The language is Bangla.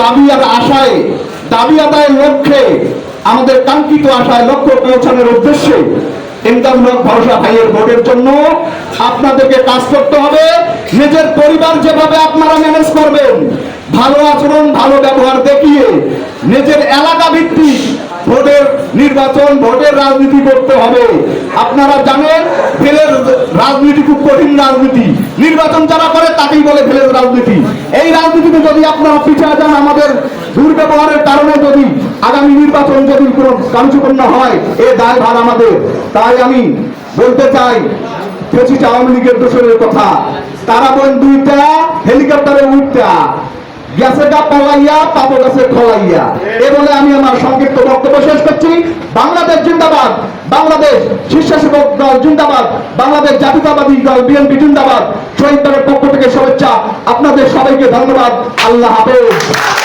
দাবি আশায়, দাবি আদায়ের লক্ষ্যে, আমাদের কাঙ্ক্ষিত আশায় লক্ষ্য পৌঁছানোর উদ্দেশ্যে হক ভরসা ভাইয়ের ভোটের জন্য আপনাদেরকে কাজ করতে হবে। নিজের পরিবার যেভাবে আপনারা ম্যানেজ করবেন, ভালো আচরণ, ভালো ব্যবহার দেখিয়ে নিজের এলাকা ভিত্তিক ভোটের নির্বাচন ভোটের রাজনীতি করতে হবে। আপনারা জানেন, ভেলের রাজনীতি খুব কঠিন রাজনীতি। নির্বাচন যারা করে, তাকেই বলে ভেলের রাজনীতি। এই রাজনীতিতে যদি আপনারা পিছিয়ে যান, আমাদের দুর্ব্যবহারের কারণে যদি আগামী নির্বাচন যদি কোনো কার্যকর না হয়, এ দায় ভার আমাদের। তাই আমি বলতে চাই ফেসিস আওয়ামী লীগের দোষরের কথা। তারা বলেন, দুইটা গেছে গা পালাইয়া পাপো গাছের খলাইয়া। এ বলে আমি আমার সংক্ষিপ্ত বক্তব্য শেষ করছি। বাংলাদেশ জিন্দাবাদ, বাংলাদেশ স্বেচ্ছাসেবক দল জিন্দাবাদ, বাংলাদেশ জাতীয়তাবাদী দল বিএনপি জিন্দাবাদ। শহীদ দলের পক্ষ থেকে শুভেচ্ছা। আপনাদের সবাইকে ধন্যবাদ। আল্লাহ হাফেজ।